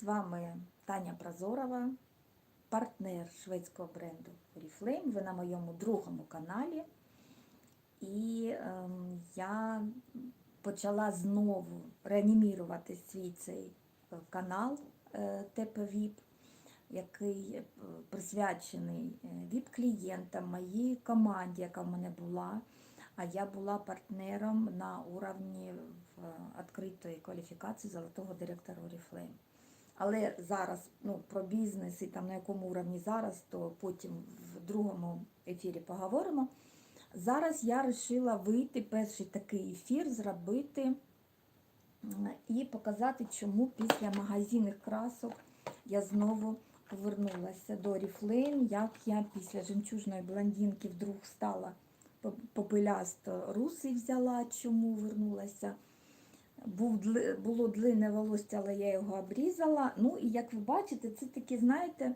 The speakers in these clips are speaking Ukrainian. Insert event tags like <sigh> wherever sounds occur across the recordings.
З вами Таня Прозорова, партнер шведського бренду Oriflame. Ви на моєму другому каналі. І ем, я почала знову реанімірувати свій цей е, канал е, який е, присвячений е, ВІП-клієнтам, моїй команді, яка в мене була. А я була партнером на уровні в відкритої кваліфікації золотого директора Oriflame. Але зараз ну, про бізнес і там на якому уровні зараз, то потім в другому ефірі поговоримо. Зараз я вирішила вийти, перший такий ефір зробити і показати, чому після магазинних красок я знову повернулася до Oriflame, як я після жемчужної блондинки вдруг стала попелясто русий взяла, чому вернулася. Був, було длинне волосся, але я його обрізала. Ну і як ви бачите, це такі, знаєте,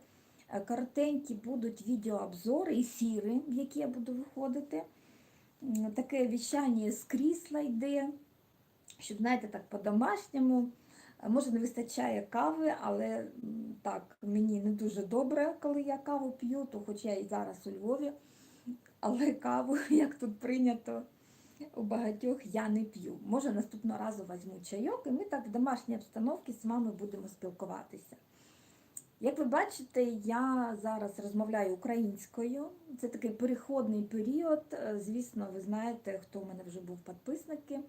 е, коротенькі будуть відеообзори, ефіри, в які я буду виходити. Таке віщання з крісла йде, щоб, знаєте, так по-домашньому. Е, Може, не вистачає кави, але так, мені не дуже добре, коли я каву п'ю, то хоч я і зараз у Львові, але каву, <laughs> як тут прийнято, у багатьох я не п'ю. Може, наступного разу візьму чайок, і ми так в домашній обстановці з вами будемо спілкуватися. Як ви бачите, я зараз розмовляю українською. Це такий переходний період. Е, Звісно, ви знаєте, хто в мене вже був підписники,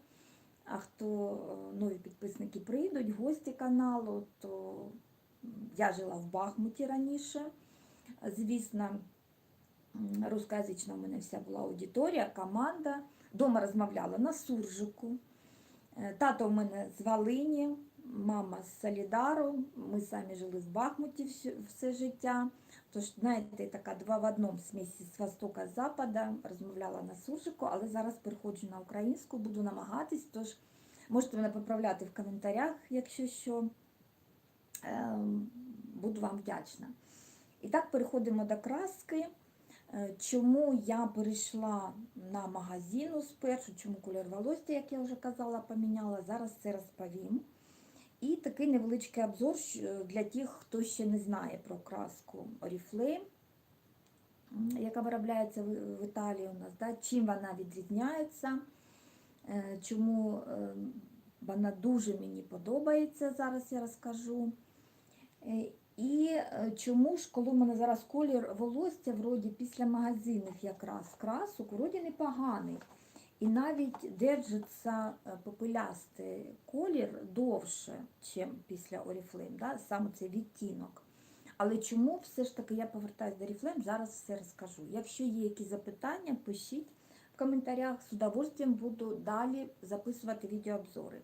а хто е, нові підписники прийдуть, гості каналу, то я жила в Бахмуті раніше. Звісно, рускоязична у мене вся була аудиторія, команда. Дома розмовляла на суржику. Е, Тато в мене з Волині, мама з Солідару. Ми самі жили в Бахмуті все життя. Тож, знаєте, така два в одному смісі з востока з запада розмовляла на суржику, але зараз переходжу на українську, буду намагатись. Тож можете мене поправляти в коментарях, якщо що. Ем, Буду вам вдячна. І так переходимо до краски. Е, Чому я перейшла на магазину спершу, чому колір волосся, як я вже казала, поміняла, зараз це розповім. І такий невеличкий обзор для тих, хто ще не знає про краску Oriflame, яка виробляється в Італії у нас, да? чим вона відрізняється, е, чому е, вона дуже мені подобається, зараз я розкажу. І е, чому ж, коли в мене зараз колір волосся, вроді після магазинів якраз красок, вроді непоганий. І навіть держиться е, попелястий колір довше, ніж після Oriflame, да? саме цей відтінок. Але чому все ж таки я повертаюся до Oriflame, зараз все розкажу. Якщо є якісь запитання, пишіть в коментарях. З удовольствием буду далі записувати відеообзори.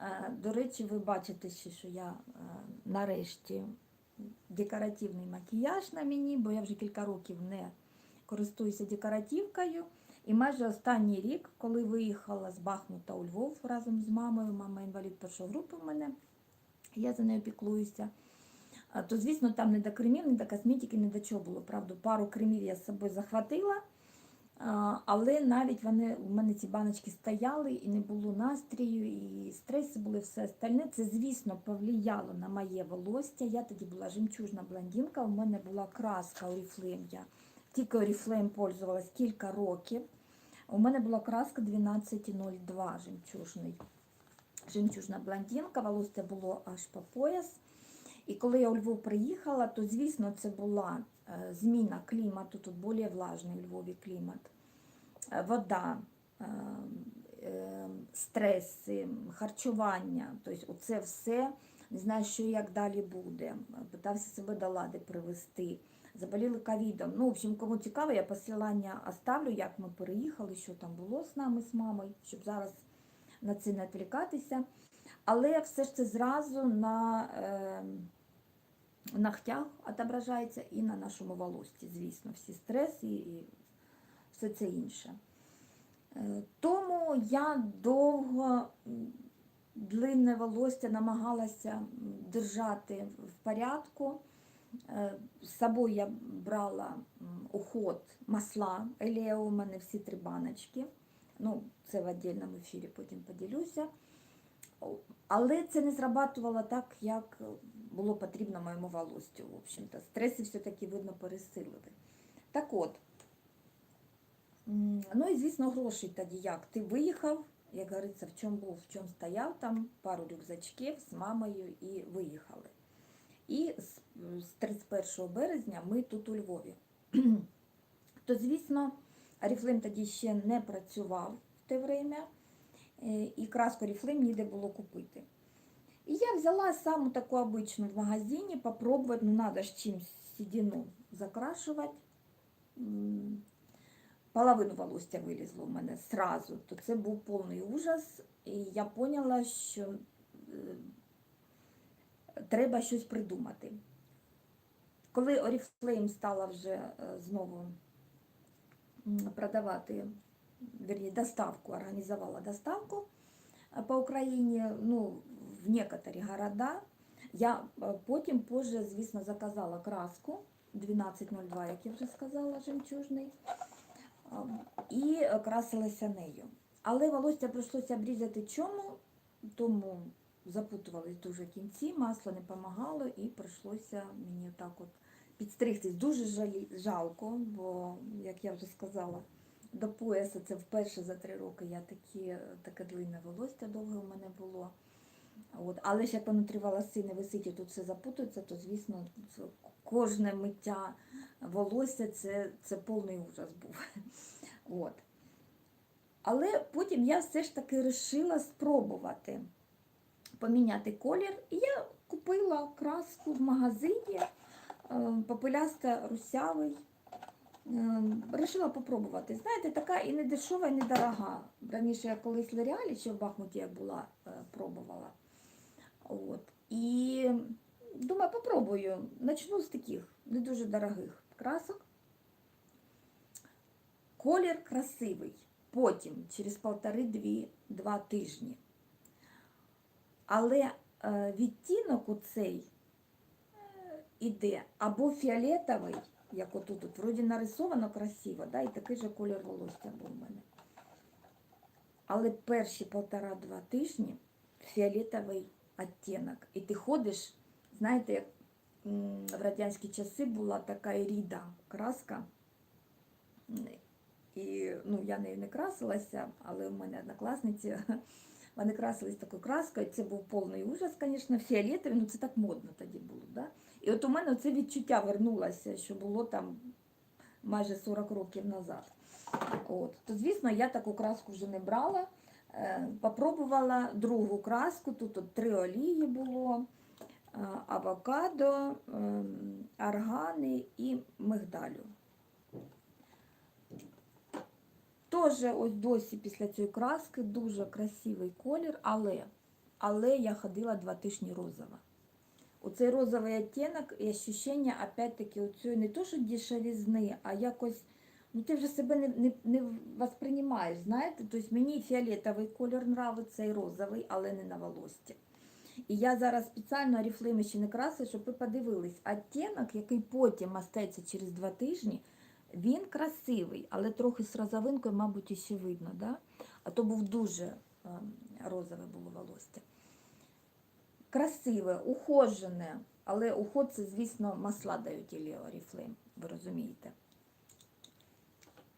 Е, До речі, ви бачите що я нарешті декоративний макіяж на мені, бо я вже кілька років не користуюся декоративкою. І майже останній рік, коли виїхала з Бахмута у Львов разом з мамою, мама інвалід першої групи в мене, я за нею піклуюся. То, звісно, там не до кремів, не до косметики, не до чого було. Правда, пару кремів я з собою захватила, але навіть вони у мене ці баночки стояли і не було настрію, і стреси були все остальне. Це, звісно, повлияло на моє волосся. Я тоді була жемчужна блондинка, у мене була краска Oriflame. Я тільки Oriflame пользувалась кілька років. У мене була краска 1202 жемчужний. Жемчужна блондинка, волосся було аж по пояс. І коли я у Львов приїхала, то, звісно, це була зміна клімату, тут більш влажний у Львові клімат, Е, вода, е, е, стреси, харчування, тобто оце все, не знаю, що як далі буде. Питався себе до лади привести. Заболіли ковідом. Ну, в общем, кому цікаво, я посилання оставлю, як ми переїхали, що там було з нами, з мамою, щоб зараз на це не відвлікатися. Але все ж це зразу на е, ногтях відображається і на нашому волості, звісно, всі стреси і все це інше. Е, Тому я довго длинне волосся намагалася держати в порядку. Е, З собою я брала уход масла Елео, у мене всі три баночки. Ну, це в віддільному ефірі потім поділюся. Але це не зрабатувало так, як було потрібно моєму волосю. В общем-то, стреси все-таки видно пересилили. Так от, ну і звісно, грошей тоді як. Ти виїхав, як говориться, в чому був, в чому стояв там, пару рюкзачків з мамою і виїхали. І з, з 31 березня ми тут у Львові. <clears throat> То, звісно, Аріфлейм тоді ще не працював в те время, і краску Аріфлейм ніде було купити. І я взяла саму таку обичну в магазині, попробовать, ну надо ж чимось седину закрашувати. Половину волосся вилізло в мене сразу, то це був повний ужас, і я поняла, що е, треба щось придумати. Коли Oriflame стала вже е, знову продавати, верні, доставку, організувала доставку е, по Україні, ну, в некоторі города, я е, потім позже, звісно, заказала краску 1202, як я вже сказала, жемчужний, і красилася нею. Але волосся прийшлося обрізати чому, тому запутувались дуже кінці, масло не допомагало і прийшлося мені так от підстригтись. Дуже жалко, бо, як я вже сказала, до пояса це вперше за три роки я такі, таке длинне волосся довге у мене було. От. Але ж як воно тривало сильно висить і тут все запутується, то звісно кожне миття волосся це, це повний ужас був. <laughs> От. Але потім я все ж таки вирішила спробувати поміняти колір. І я купила краску в магазині е, попеляста русявий. Е, Рішила попробувати. Знаєте, така і не дешева, і не дорога. Раніше я колись в Лореалі, ще в Бахмуті я була, е, пробувала. От. І думаю, попробую. Начну з таких не дуже дорогих красок. Колір красивий. Потім, через полтори-два тижні. Але е, відтінок у цей е, іде або фіолетовий, як отут, от, вроді нарисовано красиво, да, і такий же колір волосся був у мене. Але перші полтора-два тижні фіолетовий оттінок. І ти ходиш, знаєте, як в радянські часи була така Іріда краска. І ну, я нею не красилася, але у мене однокласниці <laughs> вони красились такою краскою. Це був повний ужас, звісно, фіолетовий, ну це так модно тоді було. Да? І от у мене це відчуття вернулося, що було там майже 40 років назад. От. То, звісно, я таку краску вже не брала. Е, Попробувала другу краску, тут от три олії було, е, авокадо, ем, аргани і мигдалю. Теж ось досі після цієї краски дуже красивий колір, але, але я ходила два тижні розова. Оцей розовий оттінок і ощущення, опять-таки, оцієї не то, що дешевізни, а якось, ну ти вже себе не, не, не восприймаєш, знаєте? Тобто мені фіолетовий колір нравиться і розовий, але не на волості. І я зараз спеціально оріфлейми ще не красила, щоб ви подивились. Оттінок, який потім остається через два тижні, він красивий, але трохи з розовинкою, мабуть, іще видно, да? а то був дуже ем, розове було волосся. Красиве, ухожене, але уход це, звісно, масла дають Ілі Оріфлейм, ви розумієте.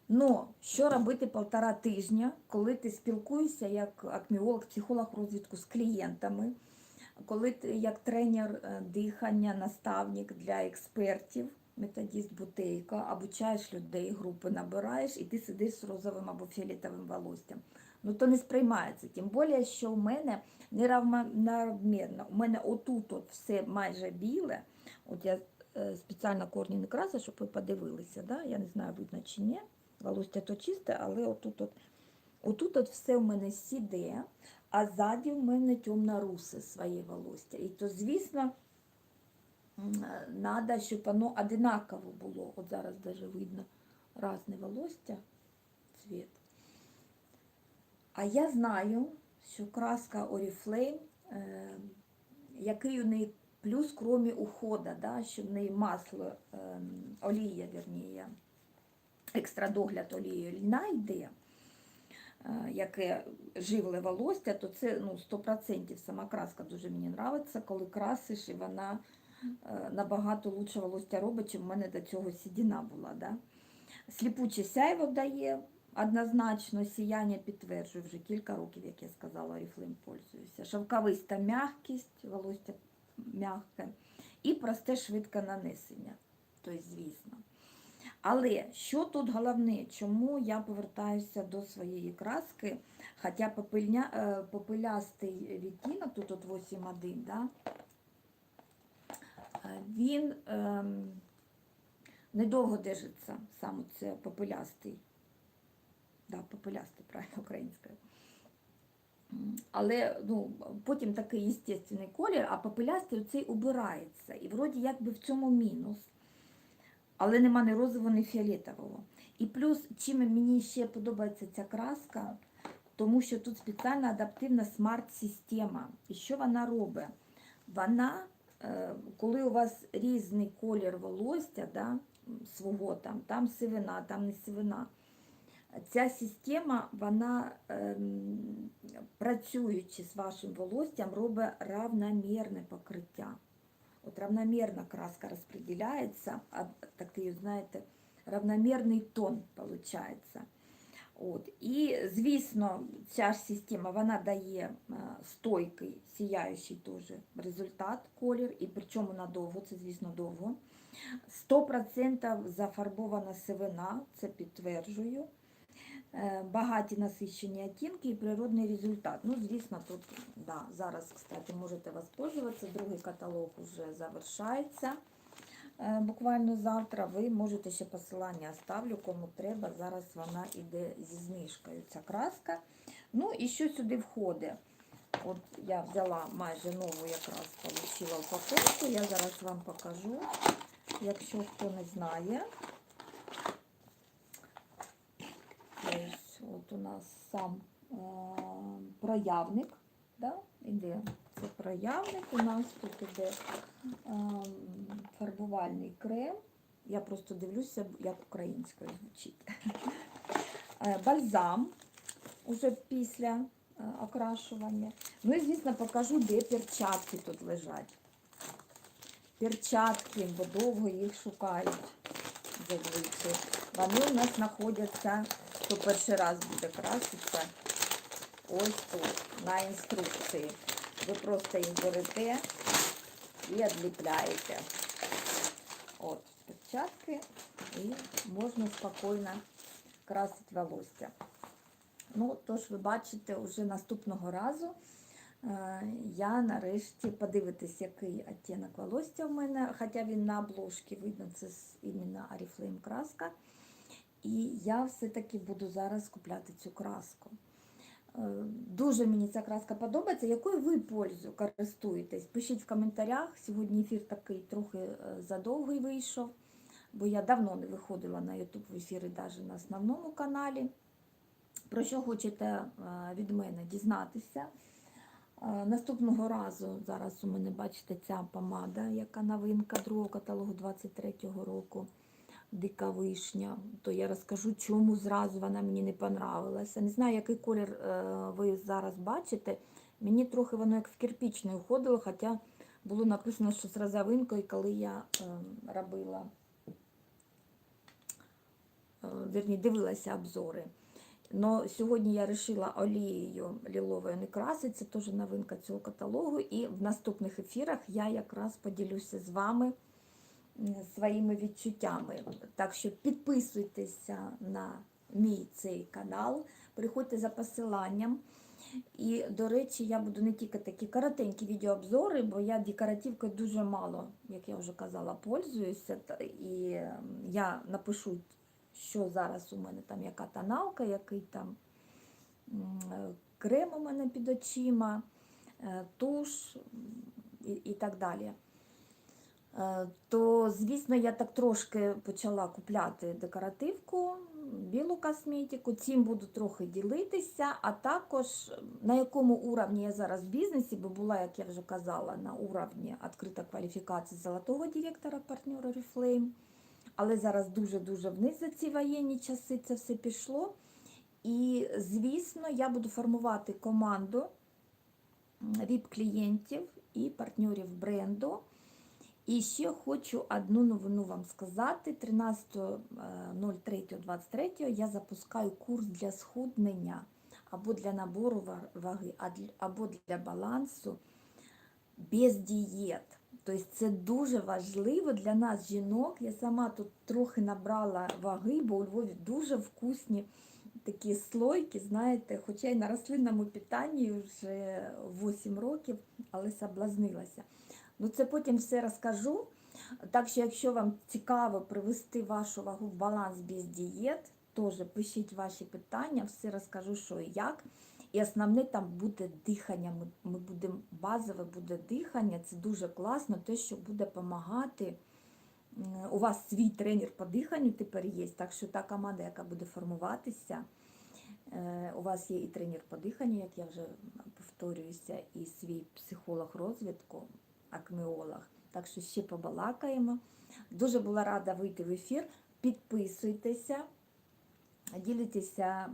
Но що робити полтора тижня, коли ти спілкуєшся як акміолог, психолог розвідку з клієнтами, коли ти як тренер е, дихання, наставник для експертів, методіст бутейка, обучаєш людей, групи набираєш, і ти сидиш з розовим або фіолетовим волоссям. Ну то не сприймається. Тим більше, що в мене неравномірно. У мене отут от все майже біле. От я е, спеціально корні не красила, щоб ви подивилися. Да? Я не знаю, видно чи ні. Волосся то чисте, але отут от, отут от все в мене сіде, а ззаді в мене темно-русе своє волосся. І то, звісно, треба, щоб воно одинаково було. От зараз даже видно різне волосся, цвіт. А я знаю, що краска Oriflame, е, який у неї плюс, крім уходу, да, що в неї масло, е, олія, верніє, екстрадогляд олією льна йде, е, яке живле волосся, то це ну, 100% сама краска дуже мені подобається, коли красиш, і вона набагато лучше волосся робить, чим в мене до цього сідіна була. Да? Сліпуче сяйво дає однозначно, сіяння підтверджую вже кілька років, як я сказала, Oriflame пользуюся. Шовковиста м'якість, волосся м'яке і просте швидке нанесення. Тобто, звісно. Але що тут головне, чому я повертаюся до своєї краски, хоча попильня, е, попилястий відтінок, тут от 8.1, да, е, він ем, недовго держиться, саме це попилястий. Да, попилястий, правильно українською. Але ну, потім такий естественний колір, а попелястий цей убирається. І вроді якби в цьому мінус. Але нема ні розового, ні фіолетового. І плюс, чим мені ще подобається ця краска, тому що тут спеціальна адаптивна смарт-система. І що вона робить? Вона, е, коли у вас різний колір волосся, да, свого там, там сивина, там не сивина. Ця система, вона, ем, працюючи з вашим волоссям, робить равномірне покриття. От равномірна краска розподіляється, а такий, знаєте, равномірний тон виходить. От. І, звісно, ця ж система вона дає е, стойкий, сіяючий теж результат, колір, і причому надовго, це, звісно, довго. 100% зафарбована сивина, це підтверджую. Е, Багаті насичені оттінки і природний результат. Ну, звісно, тут да, зараз, кстати, можете воспользуватися. Другий каталог вже завершається. Е, Буквально завтра ви можете ще посилання оставлю, кому треба. Зараз вона йде зі знижкою, ця краска. Ну і що сюди входить? От я взяла майже нову якраз отримала упаковку. Я зараз вам покажу, якщо хто не знає. Ось от у нас сам е, проявник. Да? Іде це проявник. У нас тут іде е, фарбувальний крем. Я просто дивлюся, як українською звучить. <laughs> Е, Бальзам уже після е, окрашування. Ну і, звісно, покажу, де перчатки тут лежать. Перчатки, бо довго їх шукають. Вони у нас знаходяться, хто перший раз буде краситися, ось тут, на інструкції. Ви просто їх берете і відліпляєте. От, перчатки, і можна спокійно красити волосся. Ну, тож ви бачите, вже наступного разу е, я нарешті подивитись, який оттінок волосся в мене, хоча він на обложці видно, це іменно Oriflame краска. І я все-таки буду зараз купляти цю краску. Е, Дуже мені ця краска подобається. Якою ви пользу користуєтесь? Пишіть в коментарях. Сьогодні ефір такий трохи е, задовгий вийшов, бо я давно не виходила на YouTube в ефіри, навіть на основному каналі. Про що хочете е, від мене дізнатися? Наступного разу зараз у мене бачите ця помада, яка новинка другого каталогу 23-го року. Дика вишня, то я розкажу, чому зразу вона мені не понравилася. Не знаю, який колір е, ви зараз бачите. Мені трохи воно як в кирпічний уходило, хоча було написано, що з розовинкою, коли я е, робила, е, вірні, дивилася обзори. Но сьогодні я вирішила олією ліловою не красити, це теж новинка цього каталогу. І в наступних ефірах я якраз поділюся з вами своїми відчуттями. Так що підписуйтеся на мій цей канал, приходьте за посиланням. І, до речі, я буду не тільки такі коротенькі відеообзори, бо я декоративкою дуже мало, як я вже казала, пользуюся. І ем, я напишу, що зараз у мене там, яка тоналка, який там е, крем у мене під очима, е, туш і, і так далі. Е, То, звісно, я так трошки почала купляти декоративку, білу косметику, цим буду трохи ділитися, а також на якому уровні я зараз в бізнесі, бо була, як я вже казала, на уровні відкрита кваліфікація золотого директора партнера Reflame. Але зараз дуже-дуже вниз за ці воєнні часи це все пішло. І, звісно, я буду формувати команду ВІП-клієнтів і партнерів бренду. І ще хочу одну новину вам сказати. 13.03.23 я запускаю курс для схуднення або для набору ваги, або для балансу без дієт. Тобто це дуже важливо для нас, жінок. Я сама тут трохи набрала ваги, бо у Львові дуже вкусні такі слойки, знаєте, хоча й на рослинному питанні вже 8 років, але соблазнилася. Ну це потім все розкажу. Так що, якщо вам цікаво привести вашу вагу в баланс без дієт, теж пишіть ваші питання, все розкажу, що і як. І основне там буде дихання. Ми, ми будемо базове буде дихання. Це дуже класно, те, що буде допомагати. У вас свій тренер по диханню тепер є, так що та команда, яка буде формуватися, е, у вас є і тренер по диханню, як я вже повторююся, і свій психолог розвитку, акмеолог. Так що ще побалакаємо. Дуже була рада вийти в ефір. Підписуйтеся, діліться е,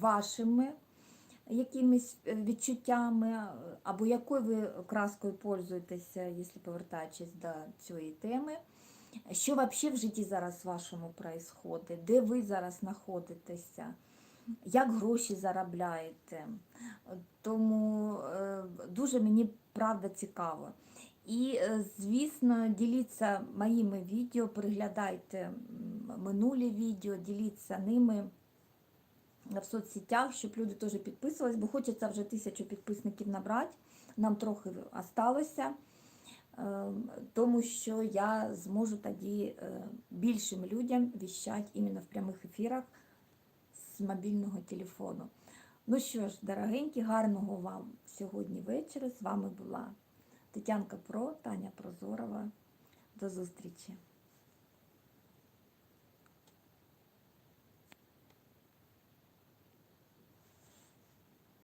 вашими якимись е, відчуттями, або якою ви краскою пользуєтеся, якщо повертаючись до цієї теми. Що взагалі в житті зараз вашому відбувається? Де ви зараз знаходитеся? Як гроші заробляєте? Тому е, дуже мені правда цікаво. І, е, звісно, діліться моїми відео, переглядайте минулі відео, діліться ними в соцсетях, щоб люди теж підписувались, бо хочеться вже тисячу підписників набрати. Нам трохи осталося, е, тому що я зможу тоді е, більшим людям віщати іменно в прямих ефірах з мобільного телефону. Ну що ж, дорогенькі, гарного вам сьогодні вечора. З вами була Тетянка Про, Таня Прозорова. До зустрічі!